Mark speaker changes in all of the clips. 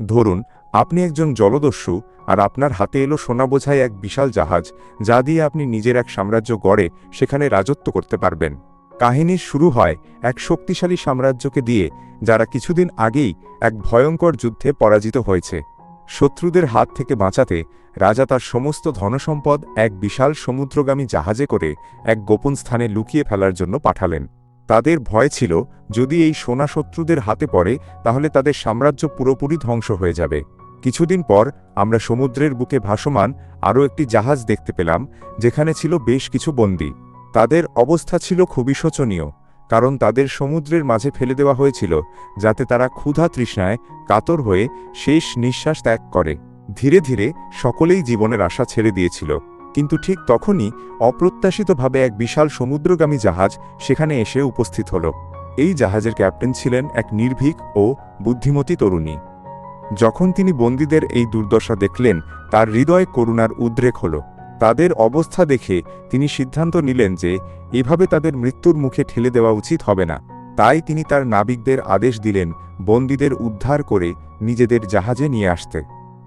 Speaker 1: ধরুন, আপনি একজন জলদস্যু আর আপনার হাতে এলো সোনা বোঝাই এক বিশাল জাহাজ, যা দিয়ে আপনি নিজের এক সাম্রাজ্য গড়ে সেখানে রাজত্ব করতে পারবেন। কাহিনীর শুরু হয় এক শক্তিশালী সাম্রাজ্যকে দিয়ে, যারা কিছুদিন আগেই এক ভয়ঙ্কর যুদ্ধে পরাজিত হয়েছে। শত্রুদের হাত থেকে বাঁচাতে রাজা তার সমস্ত ধনসম্পদ এক বিশাল সমুদ্রগামী জাহাজে করে এক গোপন স্থানে লুকিয়ে ফেলার জন্য পাঠালেন। তাদের ভয় ছিল, যদি এই সোনা শত্রুদের হাতে পড়ে, তাহলে তাদের সাম্রাজ্য পুরোপুরি ধ্বংস হয়ে যাবে। কিছুদিন পর, আমরা সমুদ্রের বুকে ভাসমান আরও একটি জাহাজ দেখতে পেলাম, যেখানে ছিল বেশ কিছু বন্দী। তাদের অবস্থা ছিল খুবই শোচনীয়, কারণ তাদের সমুদ্রের মাঝে ফেলে দেওয়া হয়েছিল, যাতে তারা ক্ষুধা তৃষ্ণায় কাতর হয়ে শেষ নিঃশ্বাস ত্যাগ করে। ধীরে ধীরে, সকলেই জীবনের আশা ছেড়ে দিয়েছিল। কিন্তু ঠিক তখনই অপ্রত্যাশিতভাবে এক বিশাল সমুদ্রগামী জাহাজ সেখানে এসে উপস্থিত হল। এই জাহাজের ক্যাপ্টেন ছিলেন এক নির্ভীক ও বুদ্ধিমতী তরুণী। যখন তিনি বন্দীদের এই দুর্দশা দেখলেন, তার হৃদয়ে করুণার উদ্রেক হল। তাদের অবস্থা দেখে তিনি সিদ্ধান্ত নিলেন যে, এভাবে তাদের মৃত্যুর মুখে ঠেলে দেওয়া উচিত হবে না। তাই তিনি তার নাবিকদের আদেশ দিলেন বন্দীদের উদ্ধার করে নিজেদের জাহাজে নিয়ে আসতে।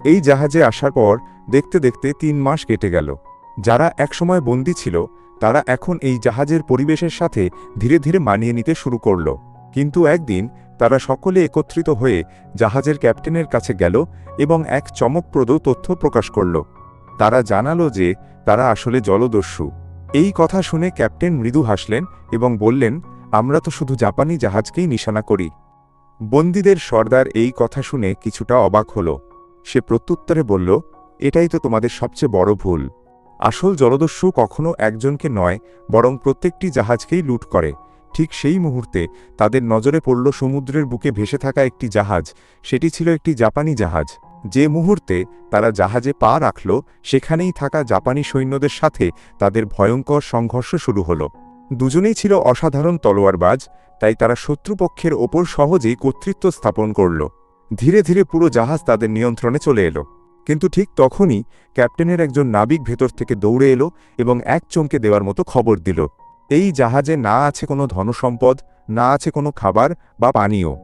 Speaker 1: এই জাহাজে আসার পর দেখতে দেখতে তিন মাস কেটে গেল। যারা একসময় বন্দী ছিল, তারা এখন এই জাহাজের পরিবেশের সাথে ধীরে ধীরে মানিয়ে নিতে শুরু করল। কিন্তু একদিন তারা সকলে একত্রিত হয়ে জাহাজের ক্যাপ্টেনের কাছে গেল এবং এক চমকপ্রদ তথ্য প্রকাশ করল। তারা জানালো যে তারা আসলে জলদস্যু। এই কথা শুনে ক্যাপ্টেন মৃদু হাসলেন এবং বললেন, আমরা তো শুধু জাপানি জাহাজকেই নিশানা করি। বন্দীদের সর্দার এই কথা শুনে কিছুটা অবাক হল। সে প্রত্যুত্তরে বলল, এটাই তো তোমাদের সবচেয়ে বড় ভুল। আসল জলদস্যু কখনো একজনকে নয়, বরং প্রত্যেকটি জাহাজকেই লুট করে। ঠিক সেই মুহূর্তে তাদের নজরে পড়ল সমুদ্রের বুকে ভেসে থাকা একটি জাহাজ। সেটি ছিল একটি জাপানি জাহাজ। যে মুহূর্তে তারা জাহাজে পা রাখল, সেখানেই থাকা জাপানি সৈন্যদের সাথে তাদের ভয়ঙ্কর সংঘর্ষ শুরু হল। দুজনেই ছিল অসাধারণ তলোয়ারবাজ, তাই তারা শত্রুপক্ষের ওপর সহজেই কর্তৃত্ব স্থাপন করল। ধীরে ধীরে পুরো জাহাজ তাদের নিয়ন্ত্রণে চলে এলো। কিন্তু ঠিক তখনই ক্যাপ্টেনের একজন নাবিক ভেতর থেকে দৌড়ে এলো এবং এক চমকে দেওয়ার মতো খবর দিল। এই জাহাজে না আছে কোনো ধনসম্পদ, না আছে কোনো খাবার বা পানীয়।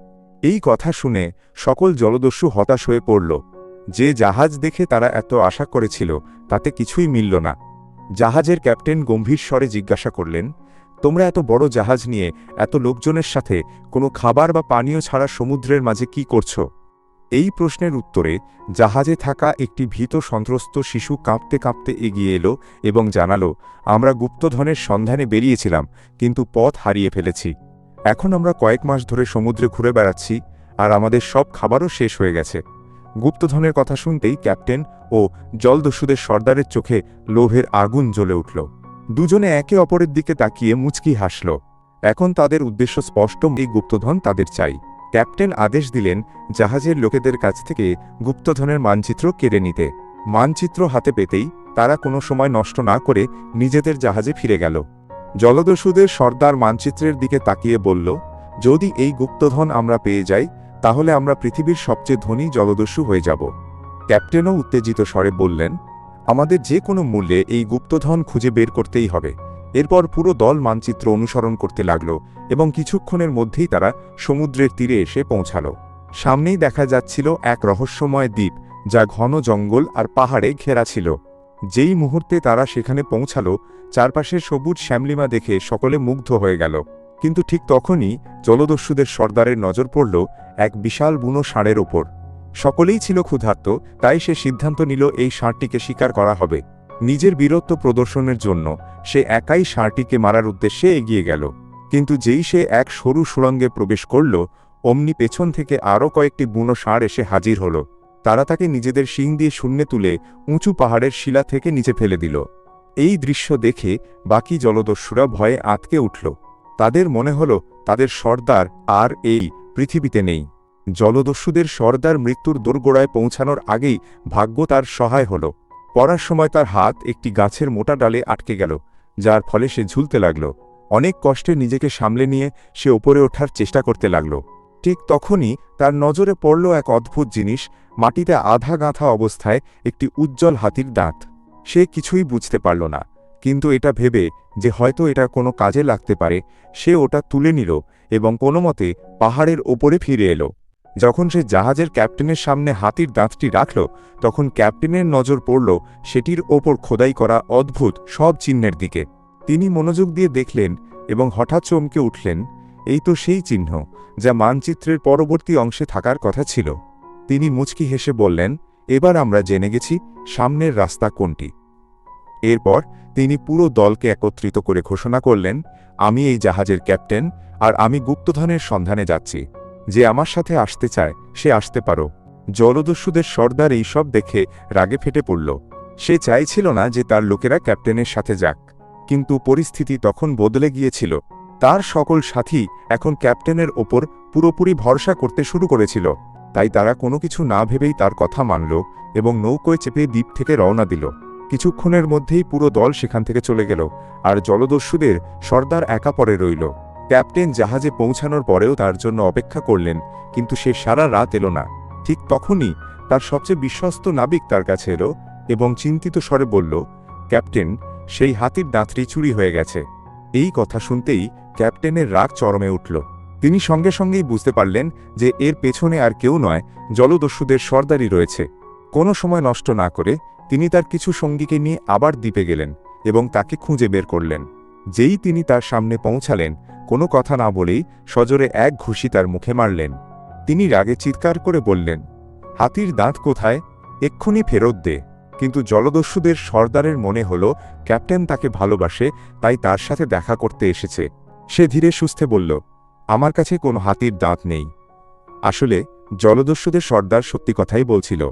Speaker 1: এই কথা শুনে সকল জলদস্যু হতাশ হয়ে পড়ল। যে জাহাজ দেখে তারা এত আশা করেছিল, তাতে কিছুই মিলল না। জাহাজের ক্যাপ্টেন গম্ভীর স্বরে জিজ্ঞাসা করলেন, তোমরা এত বড় জাহাজ নিয়ে এত লোকজনের সাথে কোনো খাবার বা পানীয় ছাড়া সমুদ্রের মাঝে কি করছ? এই প্রশ্নের উত্তরে, জাহাজে থাকা একটি ভীত সন্ত্রস্ত শিশু কাঁপতে কাঁপতে এগিয়ে এলো এবং জানালো, আমরা গুপ্তধনের সন্ধানে বেরিয়েছিলাম, কিন্তু পথ হারিয়ে ফেলেছি। এখন আমরা কয়েক মাস ধরে সমুদ্রে ঘুরে বেড়াচ্ছি, আর আমাদের সব খাবারও শেষ হয়ে গেছে গুপ্তধনের কথা শুনতেই ক্যাপ্টেন ও জলদস্যুদের সর্দারের চোখে লোভের আগুন জ্বলে উঠল। দুজনে একে অপরের দিকে তাকিয়ে মুচকি হাসল। এখন তাদের উদ্দেশ্য স্পষ্ট, এই গুপ্তধন তাদের চাই। ক্যাপ্টেন আদেশ দিলেন জাহাজের লোকেদের কাছ থেকে গুপ্তধনের মানচিত্র কেড়ে নিতে। মানচিত্র হাতে পেতেই তারা কোনো সময় নষ্ট না করে নিজেদের জাহাজে ফিরে গেল। জলদস্যুদের সর্দার মানচিত্রের দিকে তাকিয়ে বলল, যদি এই গুপ্তধন আমরা পেয়ে যাই, তাহলে আমরা পৃথিবীর সবচেয়ে ধনী জলদস্যু হয়ে যাব। ক্যাপ্টেনও উত্তেজিত স্বরে বললেন, আমাদের যে কোনো মূল্যে এই গুপ্তধন খুঁজে বের করতেই হবে। এরপর পুরো দল মানচিত্র অনুসরণ করতে লাগল এবং কিছুক্ষণের মধ্যেই তারা সমুদ্রের তীরে এসে পৌঁছাল। সামনেই দেখা যাচ্ছিল এক রহস্যময় দ্বীপ, যা ঘন জঙ্গল আর পাহাড়ে ঘেরা ছিল। যেই মুহূর্তে তারা সেখানে পৌঁছাল চারপাশের সবুজ শ্যামলিমা দেখে সকলে মুগ্ধ হয়ে গেল। কিন্তু ঠিক তখনই জলদস্যুদের সর্দারের নজর পড়ল এক বিশাল বুনো ষাঁড়ের ওপর। সকলেই ছিল ক্ষুধার্ত, তাই সে সিদ্ধান্ত নিল এই ষাঁড়টিকে শিকার করা হবে। নিজের বীরত্ব প্রদর্শনের জন্য সে একাই ষাঁড়টিকে মারার উদ্দেশ্যে এগিয়ে গেল। কিন্তু যেই সে এক সরু সুড়ঙ্গে প্রবেশ করল, অমনি পেছন থেকে আরও কয়েকটি বুনো ষাঁড় এসে হাজির হল। তারা তাকে নিজেদের শিং দিয়ে শূন্যে তুলে উঁচু পাহাড়ের শিলা থেকে নিচে ফেলে দিল। এই দৃশ্য দেখে বাকি জলদস্যুরা ভয়ে আতকে উঠল। তাদের মনে হল, তাদের সর্দার আর এই পৃথিবীতে নেই। জলদস্যুদের সর্দার মৃত্যুর দোরগোড়ায় পৌঁছানোর আগেই ভাগ্য তার সহায় হল। পড়ার সময় তার হাত একটি গাছের মোটা ডালে আটকে গেল, যার ফলে সে ঝুলতে লাগল। অনেক কষ্টে নিজেকে সামলে নিয়ে সে ওপরে ওঠার চেষ্টা করতে লাগল। ঠিক তখনই তার নজরে পড়ল এক অদ্ভুত জিনিস, মাটিতে আধা গাঁথা অবস্থায় একটি উজ্জ্বল হাতির দাঁত। সে কিছুই বুঝতে পারল না, কিন্তু এটা ভেবে যে হয়তো এটা কোনো কাজে লাগতে পারে, সে ওটা তুলে নিল এবং কোনো মতে পাহাড়ের ওপরে ফিরে এলো। যখন সে জাহাজের ক্যাপ্টেনের সামনে হাতির দাঁতটি রাখল, তখন ক্যাপ্টেনের নজর পড়ল সেটির ওপর খোদাই করা অদ্ভুত সব চিহ্নের দিকে। তিনি মনোযোগ দিয়ে দেখলেন এবং হঠাৎ চমকে উঠলেন, এই তো সেই চিহ্ন যা মানচিত্রের পরবর্তী অংশে থাকার কথা ছিল। তিনি মুচকি হেসে বললেন, এবার আমরা জেনে গেছি সামনের রাস্তা কোনটি। এরপর তিনি পুরো দলকে একত্রিত করে ঘোষণা করলেন, আমি এই জাহাজের ক্যাপ্টেন আর আমি গুপ্তধনের সন্ধানে যাচ্ছি। যে আমার সাথে আসতে চায়, সে আসতে পারো। জলদস্যুদের সর্দার এই সব দেখে রাগে ফেটে পড়ল। সে চাইছিল না যে তার লোকেরা ক্যাপ্টেনের সাথে যাক। কিন্তু পরিস্থিতি তখন বদলে গিয়েছিল। তার সকল সাথী এখন ক্যাপ্টেনের ওপর পুরোপুরি ভরসা করতে শুরু করেছিল। তাই তারা কোনো কিছু না ভেবেই তার কথা মানল এবং নৌকোয় চেপে দ্বীপ থেকে রওনা দিল। কিছুক্ষণের মধ্যেই পুরো দল সেখান থেকে চলে গেল, আর জলদস্যুদের সর্দার একা পরে রইল। ক্যাপ্টেন জাহাজে পৌঁছানোর পরেও তার জন্য অপেক্ষা করলেন, কিন্তু সে সারা রাত এলো না। ঠিক তখনই তার সবচেয়ে বিশ্বস্ত নাবিক তার কাছে এলো এবং চিন্তিত স্বরে বলল, ক্যাপ্টেন, সেই হাতির দাঁতটি চুরি হয়ে গেছে। এই কথা শুনতেই ক্যাপ্টেনের রাগ চরমে উঠল। তিনি সঙ্গে সঙ্গেই বুঝতে পারলেন যে এর পেছনে আর কেউ নয়, জলদস্যুদের সর্দারি রয়েছে। কোনো সময় নষ্ট না করে তিনি তার কিছু সঙ্গীকে নিয়ে আবার দ্বীপে গেলেন এবং তাকে খুঁজে বের করলেন। যেই তিনি তার সামনে পৌঁছালেন, কোনো কথা না বলেই সজোরে এক ঘুষি তার মুখে মারলেন। তিনি রাগে চিৎকার করে বললেন, হাতির দাঁত কোথায়? এক্ষুনি ফেরত দে। কিন্তু জলদস্যুদের সর্দারের মনে হল, ক্যাপ্টেন তাকে ভালোবাসে, তাই তার সাথে দেখা করতে এসেছে। সে ধীরে সুস্থে বলল, আমার কাছে কোনো হাতির দাঁত নেই। আসলে জলদস্যুদের সর্দার সত্যি কথাই বলছিল,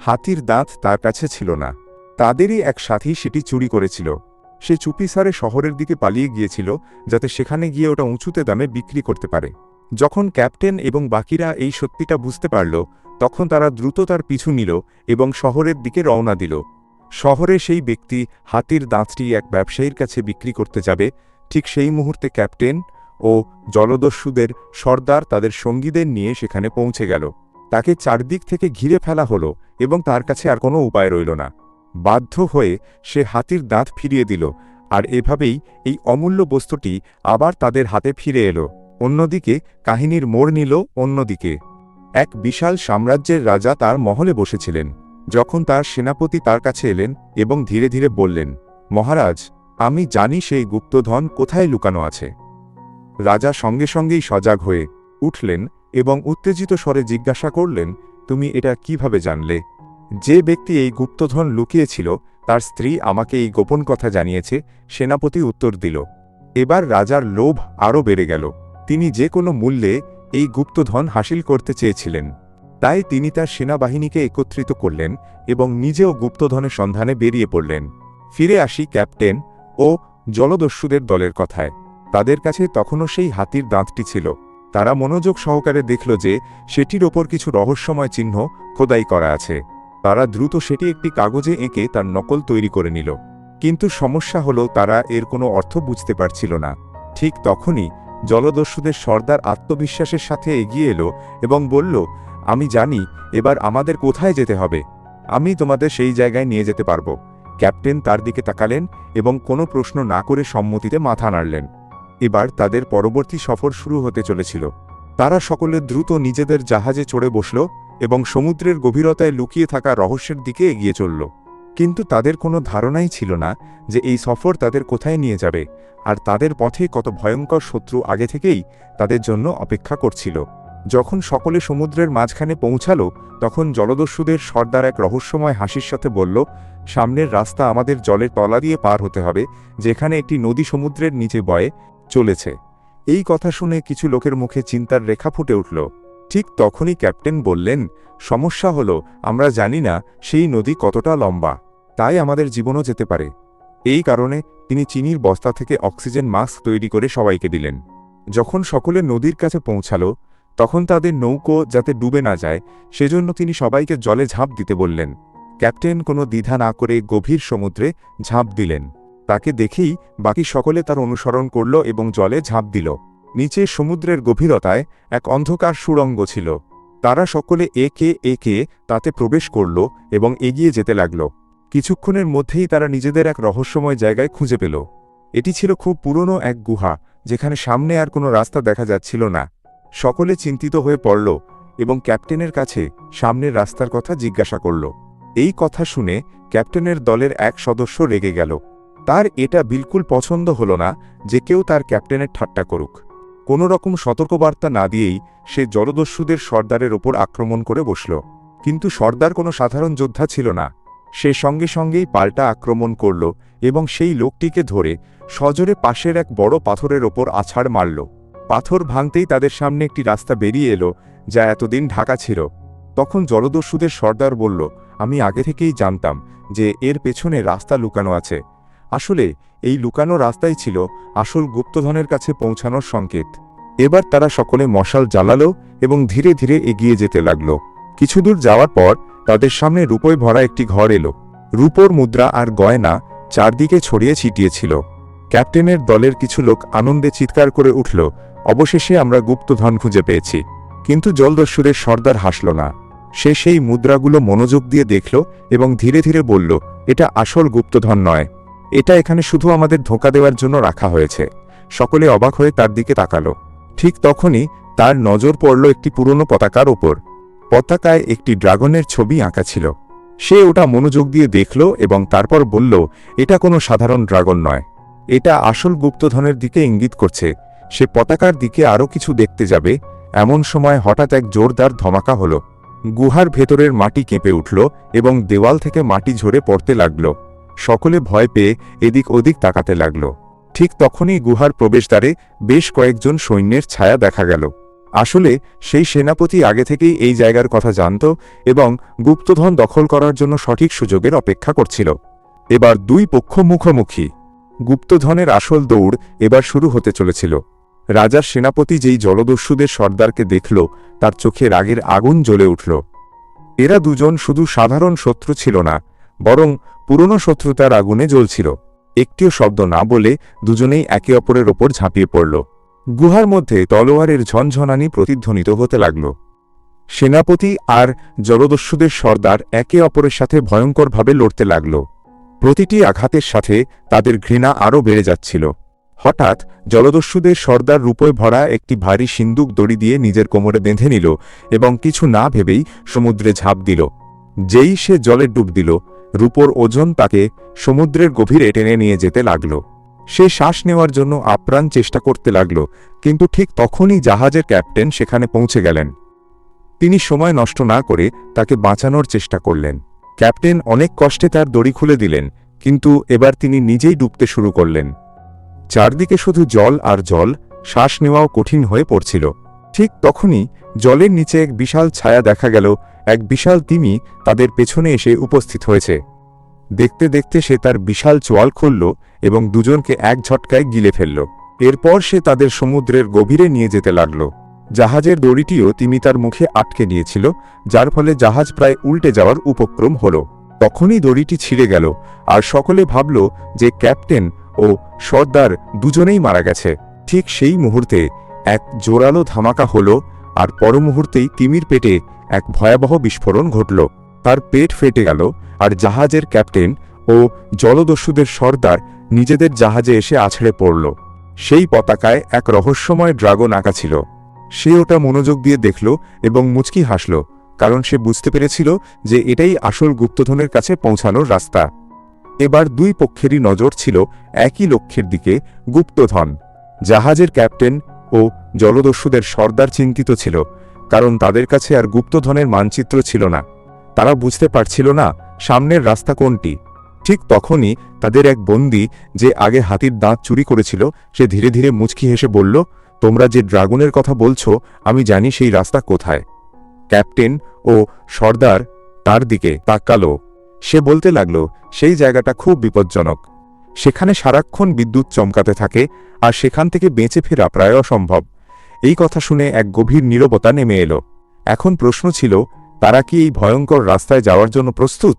Speaker 1: হাতির দাঁত তার কাছে ছিল না। তাদেরই এক সাথী সেটি চুরি করেছিল। সে চুপিসারে শহরের দিকে পালিয়ে গিয়েছিল, যাতে সেখানে গিয়ে ওটা উঁচুতে দামে বিক্রি করতে পারে। যখন ক্যাপ্টেন এবং বাকিরা এই সত্যিটা বুঝতে পারল, তখন তারা দ্রুত তার পিছু নিল এবং শহরের দিকে রওনা দিল। শহরে সেই ব্যক্তি হাতির দাঁতটি এক ব্যবসায়ীর কাছে বিক্রি করতে যাবে। ঠিক সেই মুহূর্তে ক্যাপ্টেন ও জলদস্যুদের সর্দার তাদের সঙ্গীদের নিয়ে সেখানে পৌঁছে গেল। তাকে চারদিক থেকে ঘিরে ফেলা হলো এবং তার কাছে আর কোনো উপায় রইল না। বাধ্য হয়ে সে হাতির দাঁত ফিরিয়ে দিল, আর এভাবেই এই অমূল্য বস্তুটি আবার তাদের হাতে ফিরে এলো। অন্যদিকে কাহিনীর মোড় নিল অন্যদিকে। এক বিশাল সাম্রাজ্যের রাজা তার মহলে বসেছিলেন। যখন তার সেনাপতি তার কাছে এলেন এবং ধীরে ধীরে বললেন, মহারাজ, আমি জানি সেই গুপ্তধন কোথায় লুকানো আছে। রাজা সঙ্গে সঙ্গেই সজাগ হয়ে উঠলেন এবং উত্তেজিত স্বরে জিজ্ঞাসা করলেন, তুমি এটা কীভাবে জানলে? যে ব্যক্তি এই গুপ্তধন লুকিয়েছিল, তার স্ত্রী আমাকে এই গোপন কথা জানিয়েছে, সেনাপতি উত্তর দিল। এবার রাজার লোভ আরও বেড়ে গেল। তিনি যে কোনো মূল্যে এই গুপ্তধন হাসিল করতে চেয়েছিলেন। তাই তিনি তার সেনাবাহিনীকে একত্রিত করলেন এবং নিজেও গুপ্তধনের সন্ধানে বেরিয়ে পড়লেন। ফিরে আসি ক্যাপ্টেন ও জলদস্যুদের দলের কথায়। তাদের কাছে তখনও সেই হাতির দাঁতটি ছিল। তারা মনোযোগ সহকারে দেখল যে সেটির ওপর কিছু রহস্যময় চিহ্ন খোদাই করা আছে। তারা দ্রুত সেটি একটি কাগজে এঁকে তার নকল তৈরি করে নিল। কিন্তু সমস্যা হলো তারা এর কোনো অর্থ বুঝতে পারছিল না। ঠিক তখনই জলদস্যুদের সর্দার আত্মবিশ্বাসের সাথে এগিয়ে এলো এবং বলল, আমি জানি, এবার আমাদের কোথায় যেতে হবে। আমি তোমাদের সেই জায়গায় নিয়ে যেতে পারব। ক্যাপ্টেন তার দিকে তাকালেন এবং কোনো প্রশ্ন না করে সম্মতিতে মাথা নাড়লেন। এবার তাদের পরবর্তী সফর শুরু হতে চলেছিল। তারা সকলে দ্রুত নিজেদের জাহাজে চড়ে বসল এবং সমুদ্রের গভীরতায় লুকিয়ে থাকা রহস্যের দিকে এগিয়ে চলল। কিন্তু তাদের কোনো ধারণাই ছিল না যে এই সফর তাদের কোথায় নিয়ে যাবে, আর তাদের পথে কত ভয়ঙ্কর শত্রু আগে থেকেই তাদের জন্য অপেক্ষা করছিল। যখন সকলে সমুদ্রের মাঝখানে পৌঁছালো, তখন জলদস্যুদের সর্দার এক রহস্যময় হাসির সাথে বলল, সামনের রাস্তা আমাদের জলের তলা দিয়ে পার হতে হবে, যেখানে একটি নদী সমুদ্রের নিচে বয়ে চলেছে। এই কথা শুনে কিছু লোকের মুখে চিন্তার রেখা ফুটে উঠল। ঠিক তখনই ক্যাপ্টেন বললেন, সমস্যা হলো, আমরা জানি না সেই নদী কতটা লম্বা। তাই আমাদের জীবনও যেতে পারে এই কারণে তিনি চিনির বস্তা থেকে অক্সিজেন মাস্ক তৈরি করে সবাইকে দিলেন। যখন সকলে নদীর কাছে পৌঁছালো, তখন তাদের নৌকো যাতে ডুবে না যায়, সেজন্য তিনি সবাইকে জলে ঝাঁপ দিতে বললেন। ক্যাপ্টেন কোনো দ্বিধা না করে গভীর সমুদ্রে ঝাঁপ দিলেন। তাকে দেখেই বাকি সকলে তার অনুসরণ করল এবং জলে ঝাঁপ দিল। নিচে সমুদ্রের গভীরতায় এক অন্ধকার সুড়ঙ্গ ছিল। তারা সকলে একে একে তাতে প্রবেশ করল এবং এগিয়ে যেতে লাগল। কিছুক্ষণের মধ্যেই তারা নিজেদের এক রহস্যময় জায়গায় খুঁজে পেল। এটি ছিল খুব পুরনো এক গুহা, যেখানে সামনে আর কোনো রাস্তা দেখা যাচ্ছিল না। সকলে চিন্তিত হয়ে পড়ল এবং ক্যাপ্টেনের কাছে সামনের রাস্তার কথা জিজ্ঞাসা করল। এই কথা শুনে ক্যাপ্টেনের দলের এক সদস্য রেগে গেল। তার এটা বিলকুল পছন্দ হল না যে কেউ তার ক্যাপ্টেনের ঠাট্টা করুক। কোনো রকম সতর্কবার্তা না দিয়েই সে জলদস্যুদের সর্দারের ওপর আক্রমণ করে বসল। কিন্তু সর্দার কোনো সাধারণ যোদ্ধা ছিল না। সে সঙ্গে সঙ্গেই পাল্টা আক্রমণ করল এবং সেই লোকটিকে ধরে সজোরে পাশের এক বড় পাথরের ওপর আছাড় মারল। পাথর ভাঙতেই তাদের সামনে একটি রাস্তা বেরিয়ে এলো যা এতদিন ঢাকা ছিল। তখন জলদস্যুদের সর্দার বলল, আমি আগে থেকেই জানতাম যে এর পেছনে রাস্তা লুকানো আছে। আসলে, এই লুকানো রাস্তাই ছিল আসল গুপ্তধনের কাছে পৌঁছানোর সংকেত। এবার তারা সকলে মশাল জ্বালালো এবং ধীরে ধীরে এগিয়ে যেতে লাগল। কিছুদূর যাওয়ার পর তাদের সামনে রূপোয় ভরা একটি ঘর এলো। রূপোর মুদ্রা আর গয়না চারদিকে ছড়িয়ে ছিটিয়েছিল। ক্যাপ্টেনের দলের কিছু লোক আনন্দে চিৎকার করে উঠল, অবশেষে আমরা গুপ্তধন খুঁজে পেয়েছি। কিন্তু জলদস্যুরের সর্দার হাসল না। সে সেই মুদ্রাগুলো মনোযোগ দিয়ে দেখল এবং ধীরে ধীরে বলল, এটা আসল গুপ্তধন নয়। এটা এখানে শুধু আমাদের ধোঁকা দেওয়ার জন্য রাখা হয়েছে। সকলে অবাক হয়ে তার দিকে তাকালো। ঠিক তখনই তার নজর পড়ল একটি পুরনো পতাকার ওপর। পতাকায় একটি ড্রাগনের ছবি আঁকা ছিল। সে ওটা মনোযোগ দিয়ে দেখল এবং তারপর বলল, এটা কোনো সাধারণ ড্রাগন নয়। এটা আসল গুপ্তধনের দিকে ইঙ্গিত করছে। সে পতাকার দিকে আরও কিছু দেখতে যাবে। এমন সময় হঠাৎ এক জোরদার ধমাকা হল। গুহার ভেতরের মাটি কেঁপে উঠল এবং দেওয়াল থেকে মাটি ঝরে পড়তে লাগল। সকলে ভয় পেয়ে এদিক ওদিক তাকাতে লাগল। ঠিক তখনই গুহার প্রবেশদ্বারে বেশ কয়েকজন সৈন্যের ছায়া দেখা গেল। আসলে সেই সেনাপতি আগে থেকেই এই জায়গার কথা জানত এবং গুপ্তধন দখল করার জন্য সঠিক সুযোগের অপেক্ষা করছিল। এবার দুই পক্ষ মুখোমুখি। গুপ্তধনের আসল দৌড় এবার শুরু হতে চলেছিল। রাজার সেনাপতি যেই জলদস্যুদের সর্দারকে দেখল, তার চোখে রাগের আগুন জ্বলে উঠল। এরা দুজন শুধু সাধারণ শত্রু ছিল না বরং পুরনো শত্রুতার আগুনে জ্বলছিল। একটিও শব্দ না বলে দুজনেই একে অপরের ওপর ঝাঁপিয়ে পড়ল। গুহার মধ্যে তলোয়ারের ঝনঝনানি প্রতিধ্বনিত হতে লাগল। সেনাপতি আর জলদস্যুদের সর্দার একে অপরের সাথে ভয়ঙ্করভাবে লড়তে লাগল। প্রতিটি আঘাতের সাথে তাদের ঘৃণা আরও বেড়ে যাচ্ছিল। হঠাৎ জলদস্যুদের সর্দার রূপে ভরা একটি ভারী সিন্দুক দড়ি দিয়ে নিজের কোমরে বেঁধে নিল এবং কিছু না ভেবেই সমুদ্রে ঝাঁপ দিল। যেই সে জলে ডুব দিল রূপোর ওজন তাকে সমুদ্রের গভীরে টেনে নিয়ে যেতে লাগল। সে শ্বাস নেওয়ার জন্য আপ্রাণ চেষ্টা করতে লাগল, কিন্তু ঠিক তখনই জাহাজের ক্যাপ্টেন সেখানে পৌঁছে গেলেন। তিনি সময় নষ্ট না করে তাকে বাঁচানোর চেষ্টা করলেন। ক্যাপ্টেন অনেক কষ্টে তার দড়ি খুলে দিলেন, কিন্তু এবার তিনি নিজেই ডুবতে শুরু করলেন। চারদিকে শুধু জল আর জল, শ্বাস নেওয়াও কঠিন হয়ে পড়ছিল। ঠিক তখনই জলের নিচে এক বিশাল ছায়া দেখা গেল এক বিশাল তিমি তাদের পেছনে এসে উপস্থিত হয়েছে। দেখতে দেখতে সে তার বিশাল চোয়াল খুলল এবং দুজনকে এক ঝটকায় গিলে ফেলল। এরপর সে তাদের সমুদ্রের গভীরে নিয়ে যেতে লাগল। জাহাজের দড়িটিও তিমি তার মুখে আটকে নিয়েছিল, যার ফলে জাহাজ প্রায় উল্টে যাওয়ার উপক্রম হল। তখনই দড়িটি ছিঁড়ে গেল আর সকলে ভাবল যে ক্যাপ্টেন ও সর্দার দুজনেই মারা গেছে। ঠিক সেই মুহূর্তে এক জোরালো ধামাকা হল আর পর মুহূর্তেই তিমির পেটে এক ভয়াবহ বিস্ফোরণ ঘটল। তার পেট ফেটে গেল, আর জাহাজের ক্যাপ্টেন ও জলদস্যুদের সর্দার নিজেদের জাহাজে এসে আছড়ে পড়ল। সেই পতাকায় এক রহস্যময় ড্রাগন আঁকা ছিল। সে ওটা মনোযোগ দিয়ে দেখল এবং মুচকি হাসল, কারণ সে বুঝতে পেরেছিল যে এটাই আসল গুপ্তধনের কাছে পৌঁছানোর রাস্তা। এবার দুই পক্ষেরই নজর ছিল একই লক্ষ্যের দিকে গুপ্তধন। জাহাজের ক্যাপ্টেন ও জলদস্যুদের সর্দার চিন্তিত ছিল কারণ তাদের কাছে আর গুপ্তধনের মানচিত্র ছিল না। তারা বুঝতে পারছিল না সামনের রাস্তা কোনটি। ঠিক তখনই তাদের এক বন্দি যে আগে হাতির দাঁত চুরি করেছিল, সে ধীরে ধীরে মুচকি হেসে বলল, তোমরা যে ড্রাগনের কথা বলছো, আমি জানি সেই রাস্তা কোথায়। ক্যাপ্টেন ও সর্দার তার দিকে তাকালো। সে বলতে লাগল, সেই জায়গাটা খুব বিপজ্জনক। সেখানে সারাক্ষণ বিদ্যুৎ চমকাতে থাকে, আর সেখান থেকে বেঁচে ফেরা প্রায় অসম্ভব। এই কথা শুনে এক গভীর নীরবতা নেমে এলো। এখন প্রশ্ন ছিল, তারা কি এই ভয়ঙ্কর রাস্তায় যাওয়ার জন্য প্রস্তুত?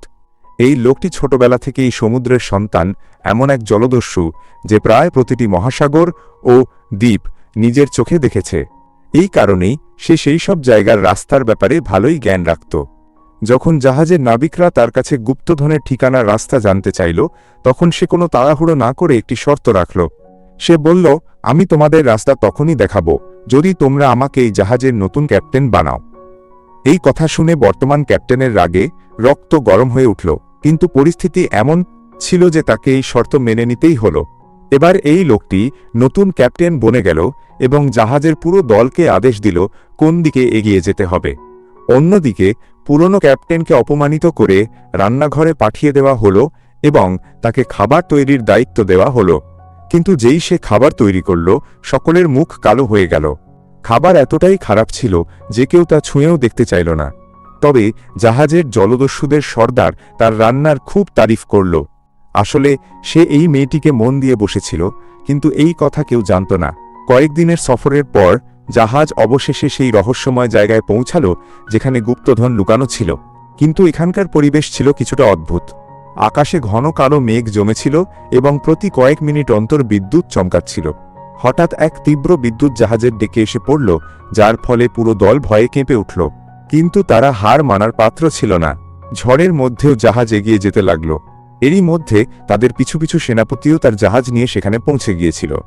Speaker 1: এই লোকটি ছোটবেলা থেকেই সমুদ্রের সন্তান, এমন এক জলদস্যু, যে প্রায় প্রতিটি মহাসাগর ও দ্বীপ নিজের চোখে দেখেছে। এই কারণেই সে সেই সব জায়গার রাস্তার ব্যাপারে ভালোই জ্ঞান রাখত। যখন জাহাজের নাবিকরা তার কাছে গুপ্তধনের ঠিকানার রাস্তা জানতে চাইল, তখন সে কোনো তাড়াহুড়ো না করে একটি শর্ত রাখল। সে বলল, আমি তোমাদের রাস্তা তখনই দেখাবো। যদি তোমরা আমাকে এই জাহাজের নতুন ক্যাপ্টেন বানাও। এই কথা শুনে বর্তমান ক্যাপ্টেনের রাগে রক্ত গরম হয়ে উঠল, কিন্তু পরিস্থিতি এমন ছিল যে তাকে এই শর্ত মেনে নিতেই হল। এবার এই লোকটি নতুন ক্যাপ্টেন বনে গেল এবং জাহাজের পুরো দলকে আদেশ দিল কোন দিকে এগিয়ে যেতে হবে। অন্যদিকে পুরনো ক্যাপ্টেনকে অপমানিত করে রান্নাঘরে পাঠিয়ে দেওয়া হলো এবং তাকে খাবার তৈরির দায়িত্ব দেওয়া হলো। কিন্তু যেই সে খাবার তৈরি করল, সকলের মুখ কালো হয়ে গেল। খাবার এতটাই খারাপ ছিল যে কেউ তা ছুঁয়েও দেখতে চাইল না। তবে জাহাজের জলদস্যুদের সর্দার তার রান্নার খুব তারিফ করল। আসলে সে এই মেয়েটিকে মন দিয়ে বসেছিল, কিন্তু এই কথা কেউ জানত না। কয়েকদিনের সফরের পর জাহাজ অবশেষে সেই রহস্যময় জায়গায় পৌঁছালো, যেখানে গুপ্তধন লুকানো ছিল। কিন্তু এখানকার পরিবেশ ছিল কিছুটা অদ্ভুত। আকাশে ঘন কালো মেঘ জমেছিল এবং প্রতি কয়েক মিনিট অন্তর বিদ্যুৎ চমকাচ্ছিল। হঠাৎ এক তীব্র বিদ্যুৎ জাহাজের ডেকে এসে পড়ল, যার ফলে পুরো দল ভয়ে কেঁপে উঠল। কিন্তু তারা হার মানার পাত্র ছিল না। ঝড়ের মধ্যেও জাহাজ এগিয়ে যেতে লাগল। এরই মধ্যে তাদের পিছু পিছু সেনাপতিও তার জাহাজ নিয়ে সেখানে পৌঁছে গিয়েছিল।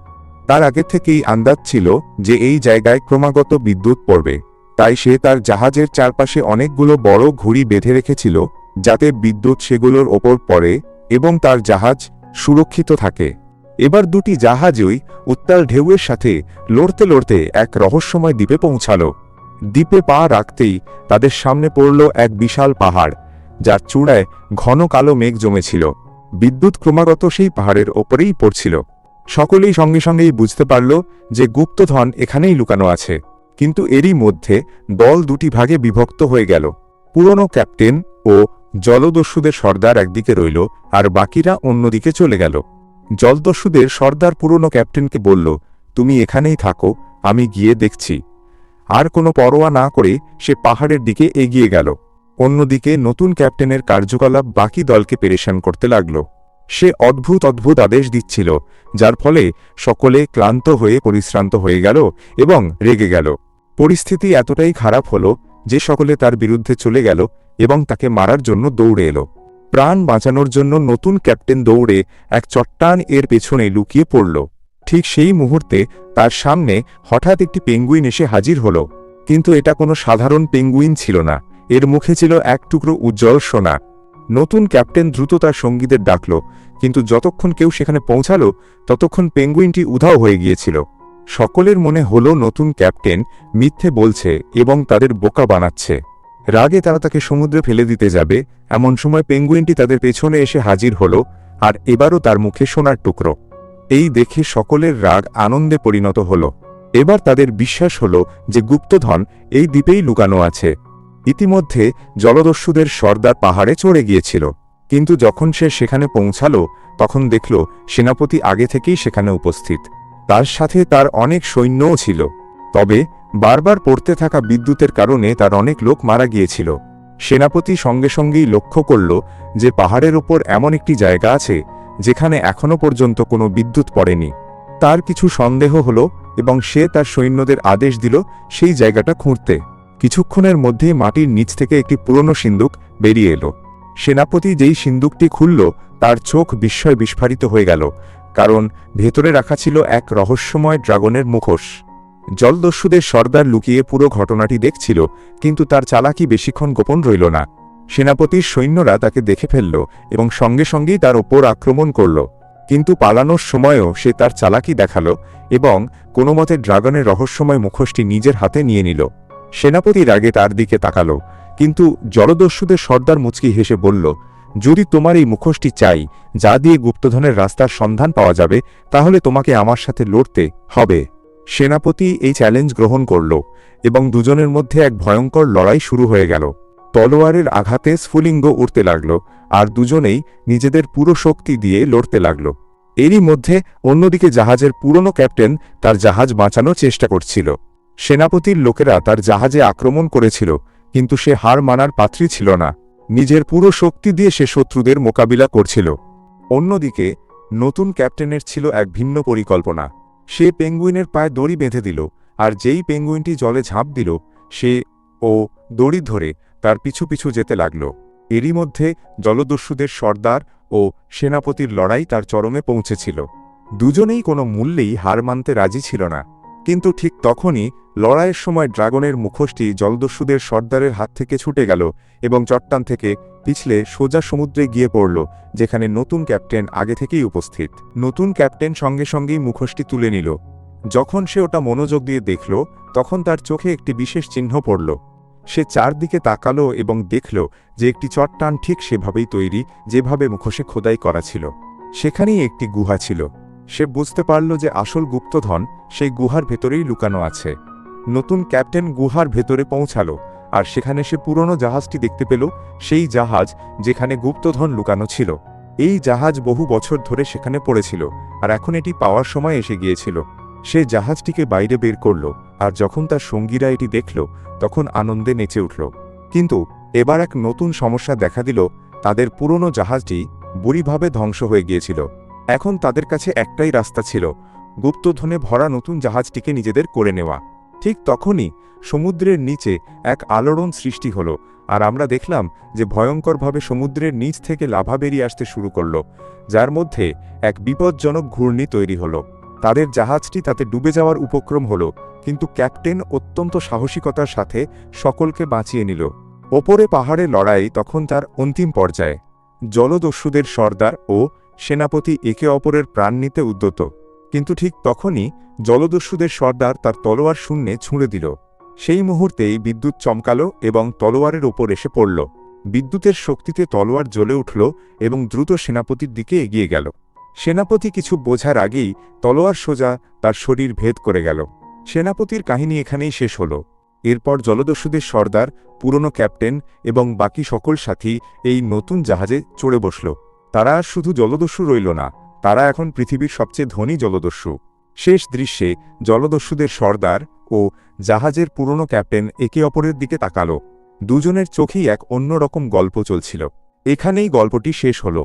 Speaker 1: তার আগে থেকেই আন্দাজ ছিল যে এই জায়গায় ক্রমাগত বিদ্যুৎ পড়বে। তাই সে তার জাহাজের চারপাশে অনেকগুলো বড় ঘুড়ি বেঁধে রেখেছিল যাতে বিদ্যুৎ সেগুলোর ওপর পড়ে এবং তার জাহাজ সুরক্ষিত থাকে। এবার দুটি জাহাজই উত্তাল ঢেউয়ের সাথে লড়তে লড়তে এক রহস্যময় দ্বীপে পৌঁছালো। দ্বীপে পা রাখতেই তাদের সামনে পড়ল এক বিশাল পাহাড়, যার চূড়ায় ঘন কালো মেঘ জমেছিল। বিদ্যুৎ ক্রমাগত সেই পাহাড়ের ওপরেই পড়ছিল। সকলেই সঙ্গে সঙ্গেই বুঝতে পারল যে গুপ্তধন এখানেই লুকানো আছে। কিন্তু এরই মধ্যে দল দুটি ভাগে বিভক্ত হয়ে গেল। পুরনো ক্যাপ্টেন ও জলদস্যুদের সর্দার একদিকে রইল, আর বাকিরা অন্যদিকে চলে গেল। জলদস্যুদের সর্দার পুরনো ক্যাপ্টেনকে বলল, তুমি এখানেই থাকো, আমি গিয়ে দেখছি। আর কোনো পরোয়া না করে সে পাহাড়ের দিকে এগিয়ে গেল। অন্যদিকে নতুন ক্যাপ্টেনের কার্যকলাপ বাকি দলকে পেরেশান করতে লাগল। সে অদ্ভুত অদ্ভুত আদেশ দিচ্ছিল, যার ফলে সকলে ক্লান্ত হয়ে পরিশ্রান্ত হয়ে গেল এবং রেগে গেল। পরিস্থিতি এতটাই খারাপ হল যে সকলে তার বিরুদ্ধে চলে গেল এবং তাকে মারার জন্য দৌড়ে এলো। প্রাণ বাঁচানোর জন্য নতুন ক্যাপ্টেন দৌড়ে এক চট্টান এর পেছনে লুকিয়ে পড়ল। ঠিক সেই মুহূর্তে তার সামনে হঠাৎ একটি পেঙ্গুইন এসে হাজির হল। কিন্তু এটা কোনো সাধারণ পেঙ্গুইন ছিল না। এর মুখে ছিল এক টুকরো উজ্জ্বল সোনা। নতুন ক্যাপ্টেন দ্রুত তার সঙ্গীদের ডাকল, কিন্তু যতক্ষণ কেউ সেখানে পৌঁছালো, ততক্ষণ পেঙ্গুইনটি উধাও হয়ে গিয়েছিল। সকলের মনে হল নতুন ক্যাপ্টেন মিথ্যে বলছে এবং তাদের বোকা বানাচ্ছে। রাগে তারা তাকে সমুদ্রে ফেলে দিতে যাবে, এমন সময় পেঙ্গুইনটি তাদের পেছনে এসে হাজির হল আর এবারও তার মুখে সোনার টুকরো। এই দেখে সকলের রাগ আনন্দে পরিণত হল। এবার তাদের বিশ্বাস হল যে গুপ্তধন এই দ্বীপেই লুকানো আছে। ইতিমধ্যে জলদস্যুদের সর্দার পাহাড়ে চড়ে গিয়েছিল। কিন্তু যখন সে সেখানে পৌঁছালো, তখন দেখল সেনাপতি আগে থেকেই সেখানে উপস্থিত। তার সাথে তার অনেক সৈন্যও ছিল। তবে, বারবার পড়তে থাকা বিদ্যুতের কারণে তার অনেক লোক মারা গিয়েছিল। সেনাপতি সঙ্গে সঙ্গেই লক্ষ্য করল যে পাহাড়ের ওপর এমন একটি জায়গা আছে, যেখানে এখনও পর্যন্ত কোনো বিদ্যুৎ পড়েনি। তার কিছু সন্দেহ হল এবং সে তার সৈন্যদের আদেশ দিল সেই জায়গাটা খুঁড়তে। কিছুক্ষণের মধ্যে মাটির নিচ থেকে একটি পুরনো সিন্দুক বেরিয়ে এলো। সেনাপতি যেই সিন্দুকটি খুলল, তার চোখ বিস্ময় বিস্ফারিত হয়ে গেল। কারণ ভেতরে রাখা ছিল এক রহস্যময় ড্রাগনের মুখোশ। জলদস্যুদের সর্দার লুকিয়ে পুরো ঘটনাটি দেখছিল, কিন্তু তার চালাকি বেশিক্ষণ গোপন রইল না। সেনাপতির সৈন্যরা তাকে দেখে ফেলল এবং সঙ্গে সঙ্গেই তার ওপর আক্রমণ করল। কিন্তু পালানোর সময়ও সে তার চালাকি দেখাল এবং কোনো মতে ড্রাগনের রহস্যময় মুখোশটি নিজের হাতে নিয়ে নিল। সেনাপতির আগে তার দিকে তাকালো, কিন্তু জলদস্যুদের সর্দার মুচকি হেসে বলল যদি তোমার এই মুখোশটি চাই, যা দিয়ে গুপ্তধনের রাস্তার সন্ধান পাওয়া যাবে, তাহলে তোমাকে আমার সাথে লড়তে হবে। সেনাপতি এই চ্যালেঞ্জ গ্রহণ করল, এবং দুজনের মধ্যে এক ভয়ঙ্কর লড়াই শুরু হয়ে গেল। তলোয়ারের আঘাতে স্ফুলিঙ্গ উঠতে লাগল, আর দুজনেই নিজেদের পুরো শক্তি দিয়ে লড়তে লাগল। এরই মধ্যে অন্যদিকে জাহাজের পুরনো ক্যাপ্টেন তার জাহাজ বাঁচানোর চেষ্টা করছিল। সেনাপতির লোকেরা তার জাহাজে আক্রমণ করেছিল, কিন্তু সে হার মানার পাত্রী ছিল না। নিজের পুরো শক্তি দিয়ে সে শত্রুদের মোকাবিলা করছিল। অন্যদিকে, নতুন ক্যাপ্টেনের ছিল এক ভিন্ন পরিকল্পনা। সে পেঙ্গুইনের পায়ে দড়ি বেঁধে দিল, আর যেই পেঙ্গুইনটি জলে ঝাঁপ দিল, সে ও দড়ি ধরে তার পিছু পিছু যেতে লাগল। এরই মধ্যে জলদস্যুদের সর্দার ও সেনাপতির লড়াই তার চরমে পৌঁছেছিল। দুজনেই কোনো মূল্যেই হার মানতে রাজি ছিল না। কিন্তু ঠিক তখনই লড়াইয়ের সময় ড্রাগনের মুখোশটি জলদস্যুদের সর্দারের হাত থেকে ছুটে গেল এবং চট্টান থেকে পিছলে সোজা সমুদ্রে গিয়ে পড়ল, যেখানে নতুন ক্যাপ্টেন আগে থেকেই উপস্থিত। নতুন ক্যাপ্টেন সঙ্গে সঙ্গেই মুখোশটি তুলে নিল। যখন সে ওটা মনোযোগ দিয়ে দেখল, তখন তার চোখে একটি বিশেষ চিহ্ন পড়ল। সে চারদিকে তাকালো এবং দেখল যে একটি চট্টান ঠিক সেভাবেই তৈরি, যেভাবে মুখোশে খোদাই করা ছিল। সেখানেই একটি গুহা ছিল। সে বুঝতে পারল যে আসল গুপ্তধন সেই গুহার ভেতরেই লুকানো আছে। নতুন ক্যাপ্টেন গুহার ভেতরে পৌঁছালো, আর সেখানে সে পুরনো জাহাজটি দেখতে পেল, সেই জাহাজ যেখানে গুপ্তধন লুকানো ছিল। এই জাহাজ বহু বছর ধরে সেখানে পড়েছিল, আর এখন এটি পাওয়ার সময় এসে গিয়েছিল। সে জাহাজটিকে বাইরে বের করল, আর যখন তার সঙ্গীরা এটি দেখল, তখন আনন্দে নেচে উঠল। কিন্তু এবার এক নতুন সমস্যা দেখা দিল, তাদের পুরনো জাহাজটি বুড়িভাবে ধ্বংস হয়ে গিয়েছিল। এখন তাদের কাছে একটাই রাস্তা ছিল, গুপ্তধনে ভরা নতুন জাহাজটিকে নিজেদের করে নেওয়া। ঠিক তখনই সমুদ্রের নিচে এক আলোড়ন সৃষ্টি হলো, আর আমরা দেখলাম যে ভয়ঙ্করভাবে সমুদ্রের নিচ থেকে লাভা বেরিয়ে আসতে শুরু করল, যার মধ্যে এক বিপজ্জনক ঘূর্ণি তৈরি হলো। তাদের জাহাজটি তাতে ডুবে যাওয়ার উপক্রম হলো, কিন্তু ক্যাপ্টেন অত্যন্ত সাহসিকতার সাথে সকলকে বাঁচিয়ে নিল। ওপরে পাহাড়ে লড়াই তখন তার অন্তিম পর্যায়ে। জলদস্যুদের সর্দার ও সেনাপতি একে অপরের প্রাণ নিতে উদ্যত। কিন্তু ঠিক তখনই জলদস্যুদের সর্দার তার তলোয়ার শূন্যে ছুঁড়ে দিল। সেই মুহূর্তেই বিদ্যুৎ চমকালো এবং তলোয়ারের ওপর এসে পড়ল। বিদ্যুতের শক্তিতে তলোয়ার জ্বলে উঠল এবং দ্রুত সেনাপতির দিকে এগিয়ে গেল। সেনাপতি কিছু বোঝার আগেই তলোয়ার সোজা তার শরীর ভেদ করে গেল। সেনাপতির কাহিনী এখানেই শেষ হল। এরপর জলদস্যুদের সর্দার, পুরনো ক্যাপ্টেন এবং বাকি সকল সাথী এই নতুন জাহাজে চড়ে বসল। তারা আর শুধু জলদস্যু রইল না, তারা এখন পৃথিবীর সবচেয়ে ধনী জলদস্যু। শেষ দৃশ্যে জলদস্যুদের সর্দার ও জাহাজের পুরনো ক্যাপ্টেন একে অপরের দিকে তাকালো। দুজনের চোখেই এক অন্যরকম গল্প চলছিল। এখানেই গল্পটি শেষ হল।